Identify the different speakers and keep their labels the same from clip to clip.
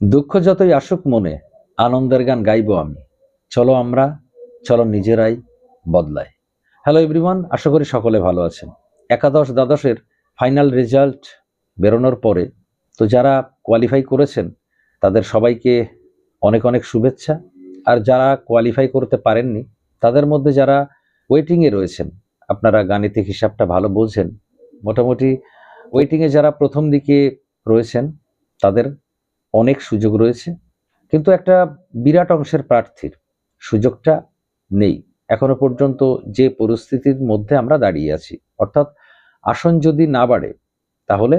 Speaker 1: দুঃখ যতই আসুক মনে, আনন্দের গান গাইবো আমি। চলো আমরা, চলো নিজেরাই বদলাই। হ্যালো এভরিওয়ান আশা করি সকলে ভালো আছেন। একাদশ দ্বাদশের ফাইনাল রেজাল্ট বেরোনোর পরে, তো যারা কোয়ালিফাই করেছেন, তাদের সবাইকে অনেক অনেক শুভেচ্ছা। আর যারা কোয়ালিফাই করতে পারেননি, তাদের মধ্যে যারা ওয়েটিংয়ে রয়েছেন, আপনারা গাণিতিক হিসাবটা ভালো বোঝেন। মোটামুটি ওয়েটিংয়ে যারা প্রথম দিকে রয়েছেন, তাদের অনেক সুযোগ রয়েছে, কিন্তু একটা বিরাট অংশের প্রার্থীর সুযোগটা নেই। এখনও পর্যন্ত যে পরিস্থিতির মধ্যে আমরা দাঁড়িয়ে আছি, অর্থাৎ আসন যদি না বাড়ে, তাহলে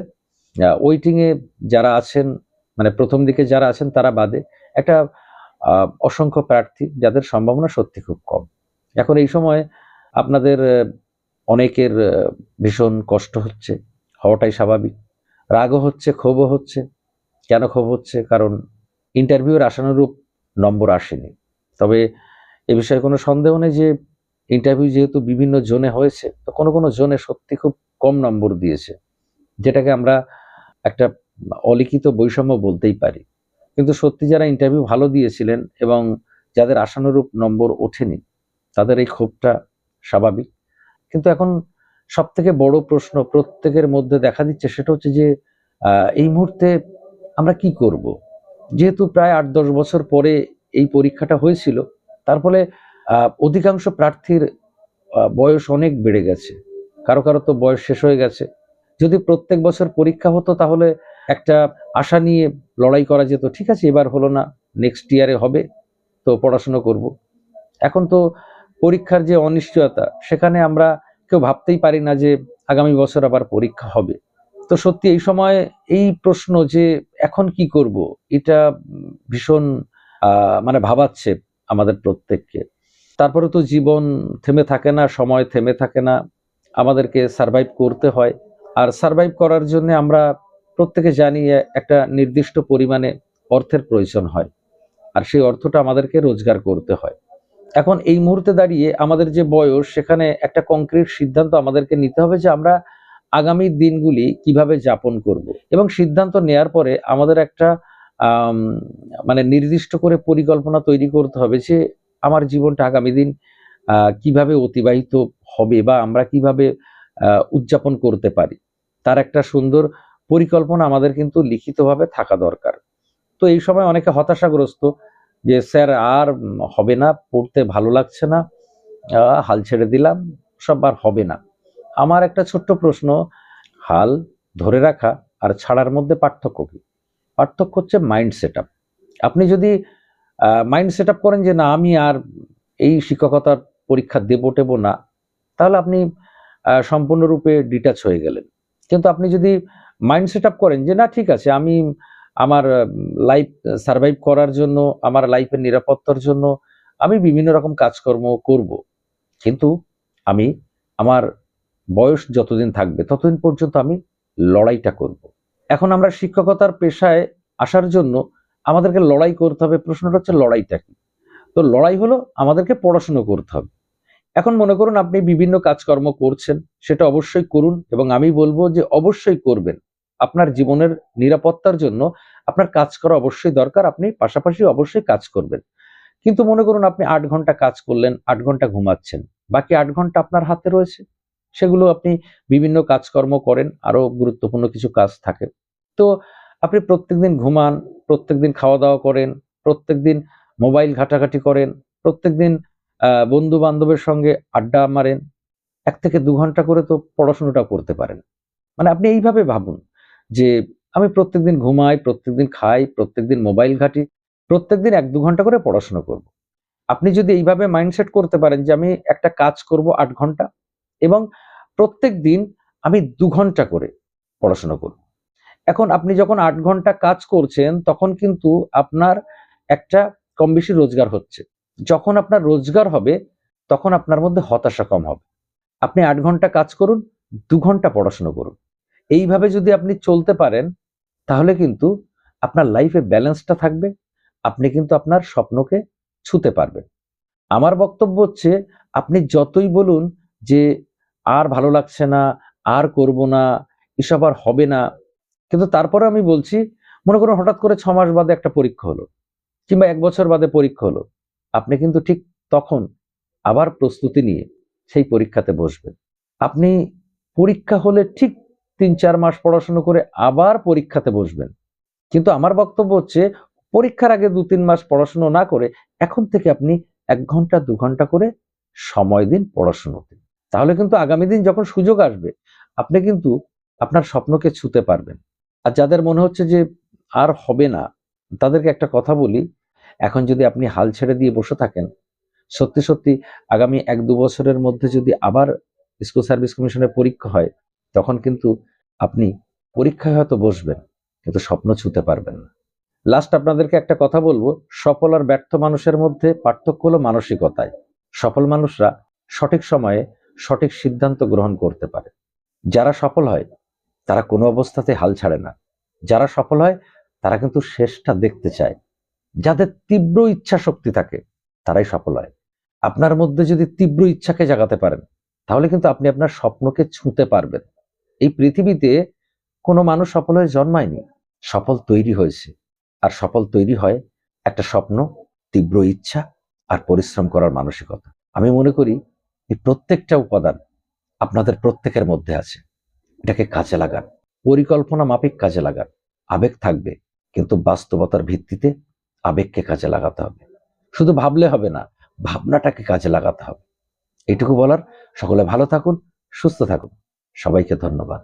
Speaker 1: ওয়েটিংয়ে যারা আছেন মানে প্রথম দিকে যারা আছেন, তারা বাদে একটা অসংখ্য প্রার্থী যাদের সম্ভাবনা সত্যি খুব কম। এখন এই সময় আপনাদের অনেকের ভীষণ কষ্ট হচ্ছে, হওয়াটাই স্বাভাবিক। রাগও হচ্ছে, ক্ষোভও হচ্ছে কেন ক্ষোভ হচ্ছে? কারণ ইন্টারভিউর আশানুরূপ নম্বর আসেনি। তবে এ বিষয়ে কোনো সন্দেহ নেই যে ইন্টারভিউ যেহেতু বিভিন্ন জোনে হয়েছে, তো কোনো কোনো জোনে সত্যি খুব কম নম্বর দিয়েছে, যেটাকে আমরা একটা অলিখিত বৈষম্য বলতেই পারি। কিন্তু সত্যি যারা ইন্টারভিউ ভালো দিয়েছিলেন এবং যাদের আশানুরূপ নম্বর ওঠেনি, তাদের এই ক্ষোভটা স্বাভাবিক। কিন্তু এখন সব থেকে বড় প্রশ্ন প্রত্যেকের মধ্যে দেখা দিচ্ছে, সেটা হচ্ছে যে এই মুহূর্তে আমরা কি করব? যেহেতু প্রায় আট দশ বছর পরে এই পরীক্ষাটা হয়েছিল, তার ফলে অধিকাংশ প্রার্থীর বয়স অনেক বেড়ে গেছে। কারও কারও তো বয়স শেষ হয়ে গেছে। যদি প্রত্যেক বছর পরীক্ষা হতো, তাহলে একটা আশা নিয়ে লড়াই করা যেত, ঠিক আছে, এবার হলো না নেক্সট ইয়ারে হবে, তো পড়াশুনো করব। এখন তো পরীক্ষার যে অনিশ্চয়তা, সেখানে আমরা কেউ ভাবতেই পারি না যে আগামী বছর আবার পরীক্ষা হবে। তো সত্যি এই সময় এই প্রশ্ন যে এখন কি করব, এটা ভীষণ মানে ভাবাচ্ছে আমাদের প্রত্যেককে। তারপরে তো জীবন থেমে থাকে না, সময় থেমে থাকে না। আমাদেরকে সারভাইভ করতে হয়। আর সারভাইভ করার জন্য আমরা প্রত্যেকে জানি একটা নির্দিষ্ট পরিমাণে অর্থের প্রয়োজন হয়। আর সেই অর্থটা আমাদেরকে রোজগার করতে হয়। এখন এই মুহূর্তে দাঁড়িয়ে আমাদের যে বয়স, সেখানে একটা কংক্রিট সিদ্ধান্ত আমাদেরকে নিতে হবে যে আমরা আগামী দিনগুলি কীভাবে যাপন করব? এবং সিদ্ধান্ত নেয়ার পরে আমাদের একটা মানে নির্দিষ্ট করে পরিকল্পনা তৈরি করতে হবে যে আমার জীবনটা আগামী দিন কীভাবে অতিবাহিত হবে বা আমরা কীভাবে উদযাপন করতে পারি। তার একটা সুন্দর পরিকল্পনা আমাদের কিন্তু লিখিতভাবে থাকা দরকার। তো এই সময় অনেকে হতাশাগ্রস্ত যে, স্যার, আর হবে না, পড়তে ভালো লাগছে না হাল ছেড়ে দিলাম, সব আর হবে না। আমার একটা ছোট্ট প্রশ্ন, হাল ধরে রাখা আর ছাড়ার মধ্যে পার্থক্য কি? পার্থক্য হচ্ছে মাইন্ড সেট আপনি যদি মাইন্ড সেট করেন যে না, আমি আর এই শিক্ষকতার পরীক্ষা দেবো টেবো না, তাহলে আপনি সম্পূর্ণরূপে ডিটাচ হয়ে গেলেন। কিন্তু আপনি যদি মাইন্ড সেট করেন যে না, ঠিক আছে, আমি আমার লাইফ সার্ভাইভ করার জন্য, আমার লাইফের নিরাপত্তার জন্য, আমি বিভিন্ন রকম কাজকর্ম করব। কিন্তু আমি আমার বয়স যতদিন থাকবে, ততদিন পর্যন্ত আমি লড়াইটা করব। এখন আমরা শিক্ষকতার পেশায় আসার জন্য আমাদেরকে লড়াই করতে হবে, প্রশ্নটা হচ্ছে লড়াইটা কি? তো লড়াই হলো আমাদেরকে পড়াশুনো করতে হবে। এখন মনে করুন আপনি বিভিন্ন কাজকর্ম করছেন, সেটা অবশ্যই করুন এবং আমি বলব যে অবশ্যই করবেন। আপনার জীবনের নিরাপত্তার জন্য আপনার কাজ করা অবশ্যই দরকার, আপনি পাশাপাশি অবশ্যই কাজ করবেন। কিন্তু মনে করুন আপনি আট ঘণ্টা কাজ করলেন, আট ঘণ্টা ঘুমাচ্ছেন, বাকি আট ঘণ্টা আপনার হাতে রয়েছে। সেগুলো আপনি বিভিন্ন কাজকর্ম করেন আরও গুরুত্বপূর্ণ কিছু কাজ থাকে। তো আপনি প্রত্যেকদিন ঘুমান, প্রত্যেকদিন খাওয়া দাওয়া করেন, প্রত্যেকদিন মোবাইল ঘাটাঘাটি করেন, প্রত্যেকদিন বন্ধু বান্ধবের সঙ্গে আড্ডা মারেন, এক থেকে দু ঘণ্টা করে তো পড়াশোনাটা করতে পারেন। মানে আপনি এইভাবে ভাবুন যে আমি প্রত্যেকদিন ঘুমাই, প্রত্যেকদিন খাই, প্রত্যেকদিন মোবাইল ঘাঁটি, প্রত্যেকদিন এক দু ঘণ্টা করে পড়াশোনা করব। আপনি যদি এইভাবে মাইন্ডসেট করতে পারেন যে আমি একটা কাজ করব আট ঘণ্টা এবং প্রত্যেক দিন আমি দু ঘণ্টা করে পড়াশোনা করব। এখন আপনি যখন আট ঘণ্টা কাজ করছেন, তখন কিন্তু আপনার একটা কম বেশি রোজগার হচ্ছে। যখন আপনার রোজগার হবে, তখন আপনার মধ্যে হতাশা কম হবে। আপনি আট ঘণ্টা কাজ করুন, দু ঘণ্টা পড়াশোনা করুন। এইভাবে যদি আপনি চলতে পারেন, তাহলে কিন্তু আপনার লাইফে ব্যালেন্সটা থাকবে, আপনি কিন্তু আপনার স্বপ্নকে ছুতে পারবেন। আমার বক্তব্য হচ্ছে, আপনি যতই বলুন যে আর ভালো লাগছে না, আর করব না, এসব আর হবে না। কিন্তু তারপরে আমি বলছি, মনে করুন হঠাৎ করে ছ মাস বাদে একটা পরীক্ষা হলো, কিংবা এক বছর বাদে পরীক্ষা হলো। আপনি কিন্তু ঠিক তখন আবার প্রস্তুতি নিয়ে সেই পরীক্ষাতে বসবেন। আপনি পরীক্ষা হলে ঠিক তিন চার মাস পড়াশুনো করে আবার পরীক্ষাতে বসবেন। কিন্তু আমার বক্তব্য হচ্ছে, পরীক্ষার আগে দু তিন মাস পড়াশুনো না করে এখন থেকে আপনি এক ঘণ্টা, দু ঘণ্টা করে সময় দিন পড়াশুনোতে। তাহলে কিন্তু আগামী দিন যখন সুযোগ আসবে, আপনি কিন্তু আপনার স্বপ্নকে ছুতে পারবেন। আর যাদের মনে হচ্ছে যে আর হবে না, তাদেরকে একটা কথা বলি, এখন যদি আপনি হাল ছেড়ে দিয়ে বসে থাকেন, সত্যি সত্যি আগামী এক দু বছরের মধ্যে যদি আবার স্কুল সার্ভিস কমিশনের পরীক্ষা হয়, তখন কিন্তু আপনি পরীক্ষায় হয়তো বসবেন, কিন্তু স্বপ্ন ছুতে পারবেন না। লাস্ট আপনাদেরকে একটা কথা বলব, সফল আর ব্যর্থ মানুষের মধ্যে পার্থক্য হলো মানসিকতায়। সফল মানুষরা সঠিক সময়ে সঠিক সিদ্ধান্ত গ্রহণ করতে পারে। যারা সফল হয়, তারা কোনো অবস্থাতে হাল ছাড়ে না। যারা সফল হয়, তারা কিন্তু শেষটা দেখতে চায়। যাদের তীব্র ইচ্ছা শক্তি থাকে, তারাই সফল হয়। আপনার মধ্যে যদি তীব্র ইচ্ছাকে জাগাতে পারেন, তাহলে কিন্তু আপনি আপনার স্বপ্নকে ছুঁতে পারবেন। এই পৃথিবীতে কোনো মানুষ সফল হয়ে জন্মায়নি। সফল তৈরি হয়েছে। আর সফল তৈরি হয় একটা স্বপ্ন, তীব্র ইচ্ছা আর পরিশ্রম করার মানসিকতা। আমি মনে করি এই প্রত্যেকটা উপাদান আপনাদের প্রত্যেকের মধ্যে আছে। এটাকে কাজে লাগান। পরিকল্পনা মাফিক কাজে লাগান। আবেগ থাকবে, কিন্তু বাস্তবতার ভিত্তিতে আবেগকে কাজে লাগাতে হবে। শুধু ভাবলে হবে না, ভাবনাটাকে কাজে লাগাতে হবে। এটুকু বলার। সকলে ভালো থাকুন, সুস্থ থাকুন। সবাইকে ধন্যবাদ।